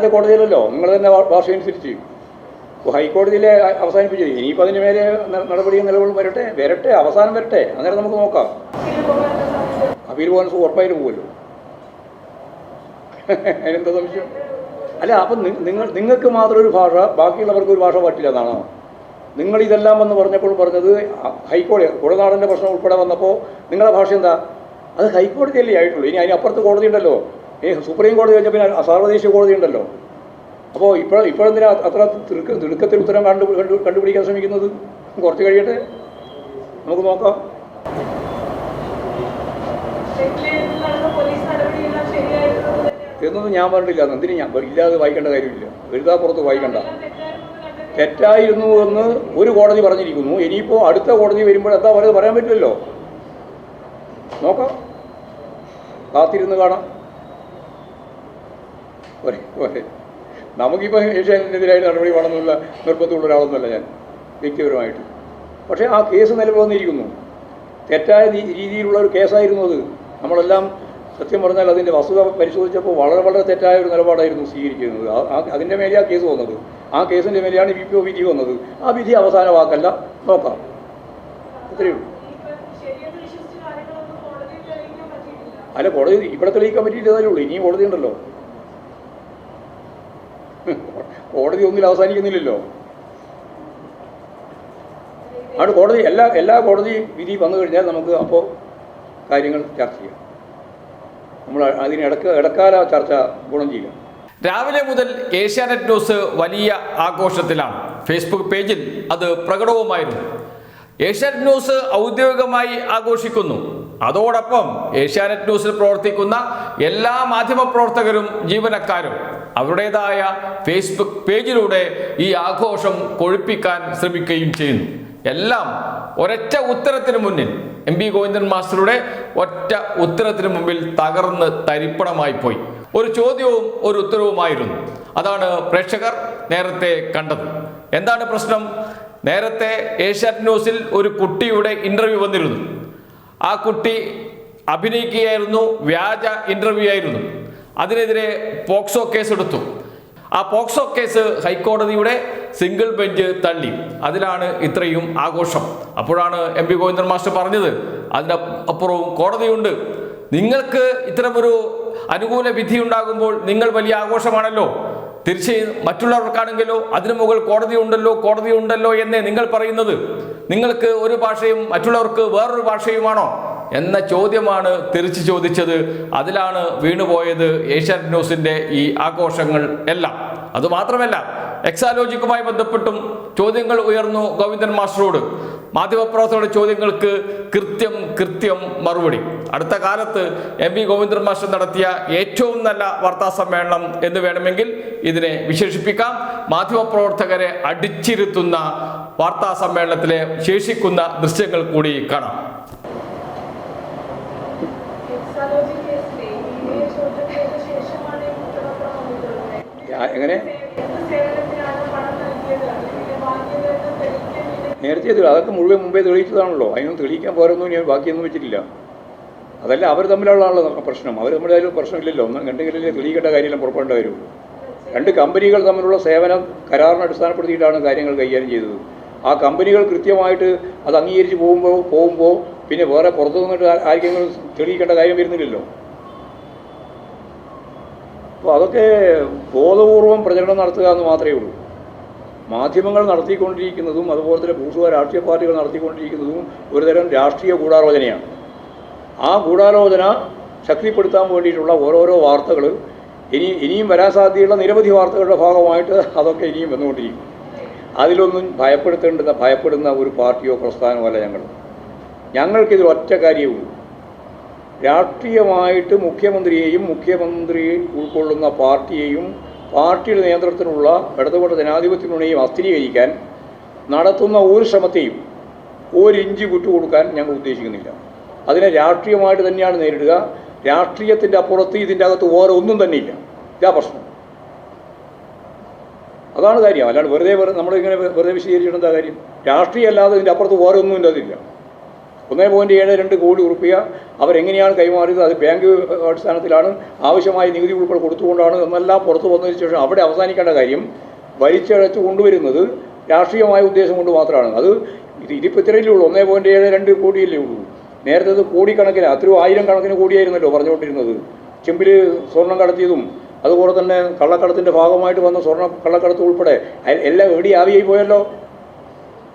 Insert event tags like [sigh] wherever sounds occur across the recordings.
അവസാനത്തെ കോടതിയിലല്ലോ നിങ്ങൾ തന്നെ ഭാഷ അനുസരിച്ച് ഹൈക്കോടതിയിലെ അവസാനിപ്പിച്ചു ഇനിയിപ്പോൾ അതിന് മേലെ നടപടിയും നിലവിലും വരട്ടെ? വരട്ടെ. അവസാനം വരട്ടെ. അന്നേരം നമുക്ക് നോക്കാം. അപ്പീൽ പോകാൻ ഉറപ്പായിട്ട് പോകുമല്ലോ [laughs] അതിനെന്താ സംശയം? അല്ല അപ്പം നിങ്ങൾ നിങ്ങൾക്ക് മാത്രം ഒരു ഭാഷ ബാക്കിയുള്ളവർക്ക് ഒരു ഭാഷ പറ്റില്ല എന്നാണോ? നിങ്ങൾ ഇതെല്ലാം വന്ന് പറഞ്ഞപ്പോൾ പറഞ്ഞത് ഹൈക്കോടതി കുടനാടന്റെ പ്രശ്നം ഉൾപ്പെടെ വന്നപ്പോൾ നിങ്ങളുടെ ഭാഷ എന്താ? അത് ഹൈക്കോടതിയല്ലേ ആയിട്ടുള്ളൂ. ഇനി അതിനപ്പുറത്ത് കോടതി ഉണ്ടല്ലോ. ഈ സുപ്രീം കോടതി കഴിഞ്ഞാൽ പിന്നെ സാർവദേശീയ കോടതി ഉണ്ടല്ലോ. അപ്പോൾ ഇപ്പോൾ ഇപ്പോഴെന്തിനാ അത്ര തിടുക്ക തിടുക്കത്തിൽ ഉത്തരം കണ്ടു കണ്ടു കണ്ടുപിടിക്കാൻ ശ്രമിക്കുന്നത്? കുറച്ച് കഴിയട്ടെ? നമുക്ക് നോക്കാം. എന്നൊന്നും ഞാൻ പറഞ്ഞില്ല എന്തിനും ഞാൻ? ഇല്ലാതെ വായിക്കേണ്ട കാര്യമില്ല. എഴുതാപ്പുറത്ത് വായിക്കണ്ട. എല്ലാം തെറ്റായിരുന്നു തെറ്റായിരുന്നു എന്ന് ഒരു കോടതി പറഞ്ഞിരിക്കുന്നു. ഇനിയിപ്പോൾ അടുത്ത കോടതി വരുമ്പോൾ എന്താ പറയുന്നത് പറയാൻ പറ്റില്ലല്ലോ. നോക്കാം. കാത്തിരുന്ന് കാണാം. പോരെ നമുക്കിപ്പോൾ ഏഷ്യാനെതിരായിട്ട് നടപടി വേണമെന്നുള്ള നിർബന്ധമുള്ള ഒരാളൊന്നുമല്ല ഞാൻ വ്യക്തിപരമായിട്ട്. പക്ഷേ ആ കേസ് നിലവന്നിരിക്കുന്നു തെറ്റായ രീതിയിലുള്ള ഒരു കേസായിരുന്നു അത്. നമ്മളെല്ലാം സത്യം പറഞ്ഞാൽ അതിന്റെ വസ്തുത പരിശോധിച്ചപ്പോൾ വളരെ വളരെ തെറ്റായ ഒരു നിലപാടായിരുന്നു സ്വീകരിക്കുന്നത് അതിന്റെ മേലെയാണ് കേസ് വന്നത്. ആ കേസിന്റെ മേലെയാണ് വി പി ഒ വിധി വന്നത്. ആ വിധി അവസാന വാക്കല്ല. നോക്കാം. അത്രയേ ഉള്ളൂ. അല്ല കോടതി ഇവിടെ തെളിയിക്കാൻ പറ്റിയിട്ടതേ ഉള്ളൂ. ഇനിയും കോടതി ഉണ്ടല്ലോ. കോടതി ഒന്നിൽ അവസാനിക്കുന്നില്ലല്ലോ. അവിടെ കോടതി എല്ലാ എല്ലാ കോടതി വിധി വന്നു കഴിഞ്ഞാൽ നമുക്ക് അപ്പോൾ കാര്യങ്ങൾ ചർച്ച ചെയ്യാം. നമ്മൾ അതിന് ഇടക്ക ഇടക്കാല ചർച്ച ഗുണം ചെയ്യാം രാവിലെ മുതൽ ഏഷ്യാനെറ്റ് ന്യൂസ് വലിയ ആഘോഷത്തിലാണ്. ഫേസ്ബുക്ക് പേജിൽ അത് പ്രകടവുമായിരുന്നു. ഏഷ്യാനെറ്റ് ന്യൂസ് ഔദ്യോഗികമായി ആഘോഷിക്കുന്നു. അതോടൊപ്പം ഏഷ്യാനെറ്റ് ന്യൂസിൽ പ്രവർത്തിക്കുന്ന എല്ലാ മാധ്യമ പ്രവർത്തകരും ജീവനക്കാരും അവരുടേതായ ഫേസ്ബുക്ക് പേജിലൂടെ ഈ ആഘോഷം കൊഴുപ്പിക്കാൻ ശ്രമിക്കുകയും ചെയ്യുന്നു. എല്ലാം ഒരൊറ്റ ഉത്തരത്തിന് മുന്നിൽ എം പി ഗോവിന്ദൻ മാസ്റ്ററുടെ ഒറ്റ ഉത്തരത്തിന് മുമ്പിൽ തകർന്ന് തരിപ്പണമായി പോയി. ഒരു ചോദ്യവും ഒരു ഉത്തരവുമായിരുന്നു. അതാണ് പ്രേക്ഷകർ നേരത്തെ കണ്ടത്. എന്താണ് പ്രശ്നം? നേരത്തെ ഏഷ്യാറ്റ് ന്യൂസിൽ ഒരു കുട്ടിയുടെ ഇന്റർവ്യൂ വന്നിരുന്നു. ആ കുട്ടി അഭിനയിക്കുകയായിരുന്നു വ്യാജ ഇന്റർവ്യൂ ആയിരുന്നു. അതിനെതിരെ പോക്സോ കേസ് എടുത്തു. ആ പോക്സോ കേസ് ഹൈക്കോടതിയുടെ സിംഗിൾ ബെഞ്ച് തള്ളി. അതിലാണ് ഇത്രയും ആഘോഷം. അപ്പോഴാണ് എം പി ഗോവിന്ദൻ മാസ്റ്റർ പറഞ്ഞത്. അതിന്റെ അപ്പുറവും കോടതിയുണ്ട്. നിങ്ങൾക്ക് ഇത്തരമൊരു അനുകൂല വിധി ഉണ്ടാകുമ്പോൾ നിങ്ങൾ വലിയ ആഘോഷമാണല്ലോ. തീർച്ചയായും മറ്റുള്ളവർക്കാണെങ്കിലോ അതിനു മുകൾ കോടതി ഉണ്ടല്ലോ കോടതി ഉണ്ടല്ലോ എന്നേ നിങ്ങൾ പറയുന്നത്. നിങ്ങൾക്ക് ഒരു ഭാഷയും മറ്റുള്ളവർക്ക് വേറൊരു ഭാഷയുമാണോ? എന്ന ചോദ്യമാണ് തിരിച്ചു ചോദിച്ചത്. അതിലാണ് വീണുപോയത് ഏഷ്യാനെറ്റ് ന്യൂസിന്റെ ഈ ആഘോഷങ്ങൾ എല്ലാം. അതുമാത്രമല്ല എക്സാലോജിക്കുമായി ബന്ധപ്പെട്ടും ചോദ്യങ്ങൾ ഉയർന്നു ഗോവിന്ദൻ മാസ്റ്ററോട്. മാധ്യമപ്രവർത്തകരുടെ ചോദ്യങ്ങൾക്ക് കൃത്യം കൃത്യം മറുപടി. അടുത്ത കാലത്ത് എം വി ഗോവിന്ദൻ മാസ്റ്റർ നടത്തിയ ഏറ്റവും നല്ല വാർത്താ സമ്മേളനം എന്ന് വേണമെങ്കിൽ ഇതിനെ വിശേഷിപ്പിക്കാം. മാധ്യമപ്രവർത്തകരെ അടിച്ചിരുത്തുന്ന വാർത്താ സമ്മേളനത്തിലെ ശേഷിക്കുന്ന ദൃശ്യങ്ങൾ കൂടി കാണാം എക്സാലോജി കേസിലെ ഇ ചോദ്യം ചെയ്ത ശേഷമാണ് ഈ കുറ്റപത്രം വന്നിട്ടുള്ളത് ആ, എങ്ങനെ എന്ത് സേവനത്തിനാണ് പണം നൽകിയത് അല്ലെങ്കിൽ വാങ്ങിയത് എന്ന് തെളിയിക്കാൻ വേണ്ടി നേരത്തെ അതൊക്കെ മുഴുവൻ മുമ്പേ തെളിയിച്ചതാണല്ലോ. അതിനൊന്നും തെളിയിക്കാൻ പോരൊന്നും ഞാൻ ബാക്കിയൊന്നും വെച്ചിട്ടില്ല. അതല്ല അവർ നമുക്ക് പ്രശ്നം. അവർ തമ്മിലായാലും പ്രശ്നമില്ലല്ലോ. ഒന്നും കണ്ടെങ്കിലല്ലേ തെളിയിക്കേണ്ട കാര്യമെല്ലാം പുറപ്പെടേണ്ട കാര്യമുള്ളൂ രണ്ട് കമ്പനികൾ തമ്മിലുള്ള സേവനം കരാറിനെ അടിസ്ഥാനപ്പെടുത്തിയിട്ടാണ് കാര്യങ്ങൾ കൈകാര്യം ചെയ്തത്. ആ കമ്പനികൾ കൃത്യമായിട്ട് അത് അംഗീകരിച്ച് പോകുമ്പോൾ പോകുമ്പോൾ പിന്നെ വേറെ പുറത്തു നിന്നിട്ട് ആർക്കെങ്കിലും തെളിയിക്കേണ്ട കാര്യം വരുന്നില്ലല്ലോ. അപ്പോൾ അതൊക്കെ ബോധപൂർവം പ്രചരണം നടത്തുക എന്ന് മാത്രമേ ഉള്ളൂ. മാധ്യമങ്ങൾ നടത്തിക്കൊണ്ടിരിക്കുന്നതും അതുപോലെ തന്നെ ഭൂസുവ രാഷ്ട്രീയ പാർട്ടികൾ നടത്തിക്കൊണ്ടിരിക്കുന്നതും ഒരുതരം രാഷ്ട്രീയ ഗൂഢാലോചനയാണ്. ആ ഗൂഢാലോചന ശക്തിപ്പെടുത്താൻ വേണ്ടിയിട്ടുള്ള ഓരോരോ വാർത്തകൾ ഇനി ഇനിയും വരാൻ സാധ്യതയുള്ള നിരവധി വാർത്തകളുടെ ഭാഗമായിട്ട് അതൊക്കെ ഇനിയും വന്നുകൊണ്ടിരിക്കും. അതിലൊന്നും ഭയപ്പെടുത്തേണ്ടുന്ന ഭയപ്പെടുന്ന ഒരു പാർട്ടിയോ പ്രസ്ഥാനമോ അല്ല ഞങ്ങൾ. ഞങ്ങൾക്കിതിൽ ഒറ്റ കാര്യവുള്ളൂ രാഷ്ട്രീയമായിട്ട് മുഖ്യമന്ത്രിയെയും മുഖ്യമന്ത്രി ഉൾക്കൊള്ളുന്ന പാർട്ടിയെയും പാർട്ടിയുടെ നേതൃത്വത്തിലുള്ള ഇടതുപക്ഷ ജനാധിപത്യ അസ്ഥിരീകരിക്കാൻ നടത്തുന്ന ഒരു ശ്രമത്തെയും ഒരിഞ്ച് വിട്ടുകൊടുക്കാൻ ഞങ്ങൾ ഉദ്ദേശിക്കുന്നില്ല. അതിനെ രാഷ്ട്രീയമായിട്ട് തന്നെയാണ് നേരിടുക. രാഷ്ട്രീയത്തിന്റെ അപ്പുറത്ത് ഇതിന്റെ അകത്ത് ഓരോന്നും ഒന്നും തന്നെ ഇല്ല ഇതാ പ്രശ്നം. അതാണ് കാര്യം. അല്ലാണ്ട് വെറുതെ വെറുതെ നമ്മളിങ്ങനെ വെറുതെ വിശദീകരിച്ചിട്ട് കാര്യം? രാഷ്ട്രീയം അല്ലാതെ ഇതിന്റെ അപ്പുറത്ത് വേറെ ഒന്നും ഇല്ല അതില്ല ഒന്നേ പോയിന്റ് ഏഴ് രണ്ട് കോടി ഉറുപ്പിക അവരെങ്ങനെയാണ് കൈമാറിയത്? അത് ബാങ്ക് അടിസ്ഥാനത്തിലാണ് ആവശ്യമായ നികുതി ഉൾപ്പെടെ കൊടുത്തുകൊണ്ടാണ് എന്നെല്ലാം പുറത്തു വന്നതിന് ശേഷം അവിടെ അവസാനിക്കേണ്ട കാര്യം വലിച്ചഴച്ച് കൊണ്ടുവരുന്നത് രാഷ്ട്രീയമായ ഉദ്ദേശം കൊണ്ട് മാത്രമാണ്. അത് ഇത് ഇതിപ്പോൾ ഇത്രയല്ലേ ഉള്ളൂ? ഒന്നേ പോയിന്റ് ഏഴ് രണ്ട് കോടിയല്ലേ ഉള്ളൂ. നേരത്തെ അത് കോടിക്കണക്കിന് അത്രയോ ആയിരം കണക്കിന് കോടിയായിരുന്നല്ലോ പറഞ്ഞുകൊണ്ടിരുന്നത്. ചെമ്പിൽ സ്വർണം കടത്തിയതും അതുപോലെ തന്നെ കള്ളക്കടത്തിന്റെ ഭാഗമായിട്ട് വന്ന സ്വർണ കള്ളക്കടത്ത് ഉൾപ്പെടെ എല്ലാം എവിടെ ആവിയായി പോയല്ലോ.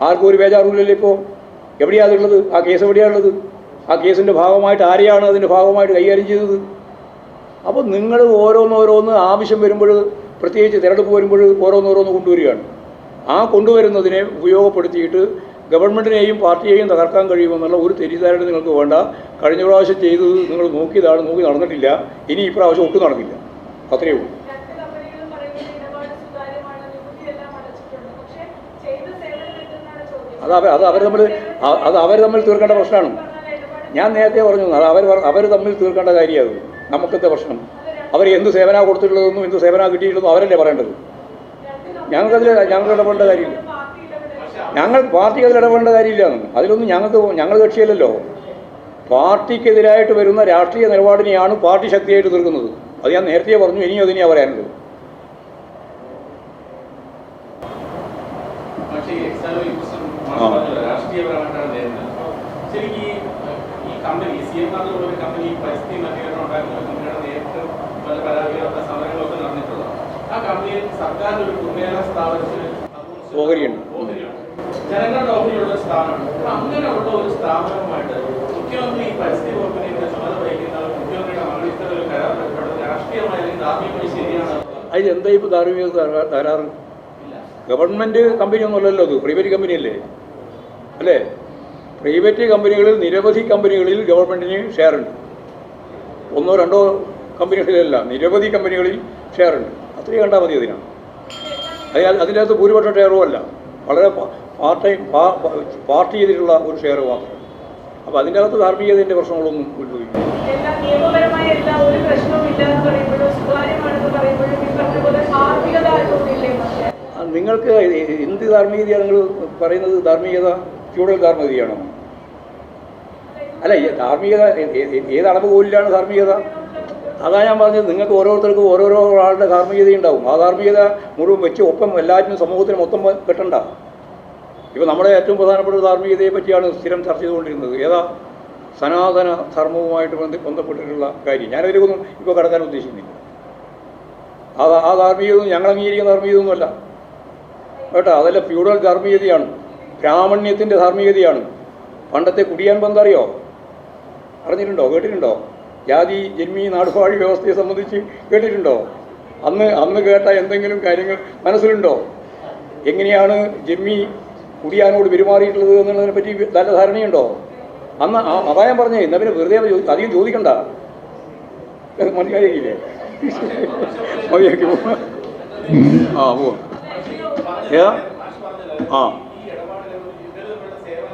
ആർക്കും ഒരു ബേജാറില്ലല്ലോ ഇപ്പോൾ എവിടെയാണ് അതുള്ളത് ആ കേസ് എവിടെയാണുള്ളത്? ആ കേസിന്റെ ഭാഗമായിട്ട് ആരെയാണ് അതിന്റെ ഭാഗമായിട്ട് കൈകാര്യം ചെയ്തത്? അപ്പോൾ നിങ്ങൾ ഓരോന്നോരോന്ന് ആവശ്യം വരുമ്പോൾ പ്രത്യേകിച്ച് തിരഞ്ഞെടുപ്പ് വരുമ്പോൾ ഓരോന്നോരോന്ന് കൊണ്ടുവരികയാണ്. ആ കൊണ്ടുവരുന്നതിനെ ഉപയോഗപ്പെടുത്തിയിട്ട് ഗവൺമെന്റിനെയും പാർട്ടിയെയും തകർക്കാൻ കഴിയുമെന്നുള്ള ഒരു തെറ്റിദ്ധാരണ നിങ്ങൾക്ക് വേണ്ട. കഴിഞ്ഞ പ്രാവശ്യം ചെയ്തത് നിങ്ങൾ നോക്കിയതാണ് നോക്കി നടന്നിട്ടില്ല. ഇനി ഈ പ്രാവശ്യം ഒട്ടും നടന്നില്ല. അത്രയേ ഉള്ളൂ. അത് അവർ അത് അവർ അ- അത് അവർ തമ്മിൽ തീർക്കേണ്ട പ്രശ്നമാണ്. ഞാൻ നേരത്തെ പറഞ്ഞു അത് അവർ അവർ തമ്മിൽ തീർക്കേണ്ട കാര്യമാണ് നമുക്കത്തെ പ്രശ്നം. അവർ എന്ത് സേവന കൊടുത്തിട്ടുള്ളതെന്നും എന്ത് സേവന കിട്ടിയിട്ടുള്ളതും അവരല്ലേ പറയേണ്ടത്. ഞങ്ങൾക്കതിൽ ഞങ്ങൾക്ക് ഇടപെടേണ്ട കാര്യമില്ല. ഞങ്ങൾ പാർട്ടിക്ക് അതിൽ ഇടപെടേണ്ട കാര്യമില്ല. അതിലൊന്നും ഞങ്ങൾക്ക് ഞങ്ങൾ കക്ഷിയല്ലല്ലോ. പാർട്ടിക്കെതിരായിട്ട് വരുന്ന രാഷ്ട്രീയ നിലപാടിനെയാണ് പാർട്ടി ശക്തിയായിട്ട് തീർക്കുന്നത്. അത് ഞാൻ നേരത്തെ പറഞ്ഞു ഇനിയും അതിനെയാണ് പറയാനുള്ളത് പക്ഷേ ഈ എക്സാലോ ഈ പ്രശ്നം ആ. പറഞ്ഞല്ലോ, രാഷ്ട്രീയപരമായിട്ടാണ് നേരിടുന്നത്. ശരിക്കും ഈ കമ്പനി സി എം ആർ ഒരു കമ്പനി പരിസ്ഥിതി മലിനീകരണം ഉണ്ടാക്കുന്ന കമ്പനിയുടെ നേരിട്ട് പല പരാതികളൊക്കെ സമരങ്ങളൊക്കെ നടന്നിട്ടുള്ളത് ആ കമ്പനിയിൽ സർക്കാർ ഒരു പൊതുമേഖലാ സ്ഥാപനത്തിന് ഓഹരിയുണ്ട്. ജനങ്ങളുടെ ഓഹരിയുള്ള സ്ഥാപനമാണ് അപ്പൊ അങ്ങനെയുള്ള ഒരു സ്ഥാപനവുമായിട്ട് മുഖ്യമന്ത്രി ഈ പരിസ്ഥിതി വകുപ്പിനെ ചുമതല വഹിക്കുന്ന മുഖ്യമന്ത്രിയുടെ മകൾ ഒരു കരാർ ഏർപ്പെടുന്നത് രാഷ്ട്രീയമായി അല്ലെങ്കിൽ ധാർമ്മികമായി ശരിയാണ് അതിൽ എന്താ ഇപ്പോൾ ധാർമ്മിക തകരാ- തകരാറ് ഇല്ല. ഗവൺമെന്റ് കമ്പനിയൊന്നുമല്ലല്ലോ അത്. പ്രൈവറ്റ് കമ്പനിയല്ലേ അല്ലേ? പ്രൈവറ്റ് കമ്പനികളിൽ നിരവധി കമ്പനികളിൽ ഗവൺമെന്റിന് ഷെയറുണ്ട്. ഒന്നോ രണ്ടോ കമ്പനികളിലല്ല നിരവധി കമ്പനികളിൽ ഷെയറുണ്ട്. അത്രയും കണ്ടാൽ മതി അതിനാണ് അതിനാൽ അതിന്റെ അകത്ത് ഭൂരിപക്ഷം ഷെയറും അല്ല. വളരെ പാർട്ട് ടൈം പാർട്ടി ചെയ്തിട്ടുള്ള ഒരു ഷെയർ മാത്രം. അപ്പോൾ അതിന്റെ അകത്ത് ധാർമ്മികതയുടെ പ്രശ്നങ്ങളൊന്നും ഉത്ഭവിക്കും നിങ്ങൾക്ക് എന്ത് ധാർമ്മികതയാണ് നിങ്ങൾ പറയുന്നത്? ധാർമ്മികത ഫ്യൂഡൽ ധാർമ്മികതയാണോ? അല്ല ധാർമ്മികത ഏത് അളവ് കോലിലാണ് ധാർമ്മികത? അതാ ഞാൻ പറഞ്ഞത് നിങ്ങൾക്ക് ഓരോരുത്തർക്കും ഓരോരോ ആളുടെ ധാർമ്മികത ഉണ്ടാവും. ആ ധാർമ്മികത മുഴുവൻ വെച്ച് ഒപ്പം എല്ലാറ്റിനും സമൂഹത്തിന് മൊത്തം കെട്ടണ്ട. ഇപ്പോൾ നമ്മുടെ ഏറ്റവും പ്രധാനപ്പെട്ട ധാർമ്മികതയെ പറ്റിയാണ് സ്ഥിരം ചർച്ച ചെയ്തുകൊണ്ടിരുന്നത്. ഏതാ? സനാതന ധർമ്മവുമായിട്ട് ബന്ധ ബന്ധപ്പെട്ടിട്ടുള്ള കാര്യം. ഞാനതിലേക്കൊന്നും ഇപ്പോൾ കടക്കാൻ ഉദ്ദേശിക്കുന്നില്ല. ആ ആ ധാർമ്മികതൊന്നും ഞങ്ങൾ അംഗീകരിക്കുന്ന ധാർമ്മികതൊന്നുമല്ല കേട്ടോ? അതല്ല ഫ്യൂഡൽ ധാർമ്മികതയാണ്. ബ്രാഹ്മണ്യത്തിന്റെ ധാർമ്മികതയാണ്. പണ്ടത്തെ കുടിയാൻ ബന്ധറിയോ അറിഞ്ഞിട്ടുണ്ടോ? കേട്ടിട്ടുണ്ടോ? ജാതി ജന്മി നാടുപാടി വ്യവസ്ഥയെ സംബന്ധിച്ച് കേട്ടിട്ടുണ്ടോ? അന്ന് അന്ന് കേട്ട എന്തെങ്കിലും കാര്യങ്ങൾ മനസ്സിലുണ്ടോ? എങ്ങനെയാണ് ജമ്മി കുടിയാനോട് പെരുമാറിയിട്ടുള്ളത് എന്നുള്ളതിനെ പറ്റി നല്ല ധാരണയുണ്ടോ? അന്ന് ആ- അതാ ഞാൻ പറഞ്ഞേ എന്നാ പിന്നെ വെറുതെ അധികം ചോദിക്കണ്ട. മനസ്സിലായില്ലേ. ആ പോവാ. ആ.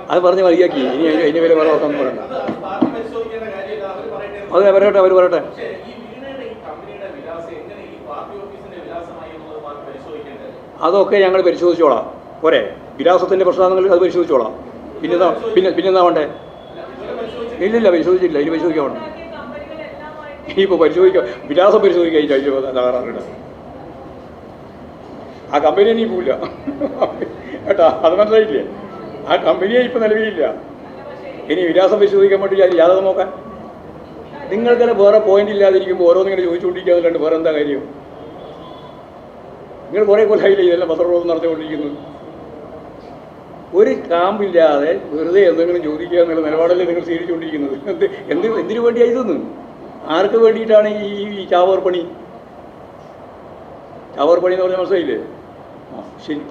അത് പറഞ്ഞ് മതിയാക്കി. ഇനി അതിന് അതിന് വില വേറെ ഓർത്തൊന്നും പറയണ്ട. വിലാസമായി വരട്ടെ പാർട്ടി വരട്ടെ അതൊക്കെ ഞങ്ങൾ പരിശോധിച്ചോളാം. പോരെ വിലാസത്തിന്റെ പ്രശ്നമാണെങ്കിൽ അത് പരിശോധിച്ചോളാം. പിന്നെന്താ പിന്നെ പിന്നെന്താ വേണ്ടേ? ഇല്ലില്ല പരിശോധിച്ചില്ല ഇനി പരിശോധിക്കാൻ വേണ്ട. ഇനിയിപ്പോൾ പരിശോധിക്കാം. വിലാസം പരിശോധിക്കാൻ തകരാറുണ്ട് ആ കമ്പനി ഇനി പോവില്ല. കേട്ടാ അത് മനസ്സിലായില്ലേ? ആ കമ്പനിയെ ഇപ്പം നിലവിലില്ല. ഇനി വിലാസം പരിശോധിക്കാൻ വേണ്ടി ജാതകം നോക്കാൻ? നിങ്ങൾക്കന്നെ വേറെ പോയിന്റ് ഇല്ലാതിരിക്കുമ്പോൾ ഓരോന്നിങ്ങനെ ചോദിച്ചുകൊണ്ടിരിക്കാന്നല്ലാണ്ട് വേറെ എന്താ കാര്യം? നിങ്ങൾ കുറേ കൊല്ലായില്ലേ ഇതെല്ലാം പത്രപ്രവർത്തനം നടത്തിക്കൊണ്ടിരിക്കുന്നത് ഒരു കാമ്പില്ലാതെ വെറുതെ എന്തെങ്കിലും ചോദിക്കുക എന്നുള്ള നിലപാടല്ലേ നിങ്ങൾ സ്വീകരിച്ചുകൊണ്ടിരിക്കുന്നത്. എന്ത് എന്ത് എന്തിനു വേണ്ടിയാണ് ഇതൊന്ന്? ആർക്ക് വേണ്ടിയിട്ടാണ് ഈ ഈ ചാവർ പണി? ചാവർ പണി എന്ന് പറഞ്ഞാൽ മനസ്സിലായില്ലേ? ആ ശരി.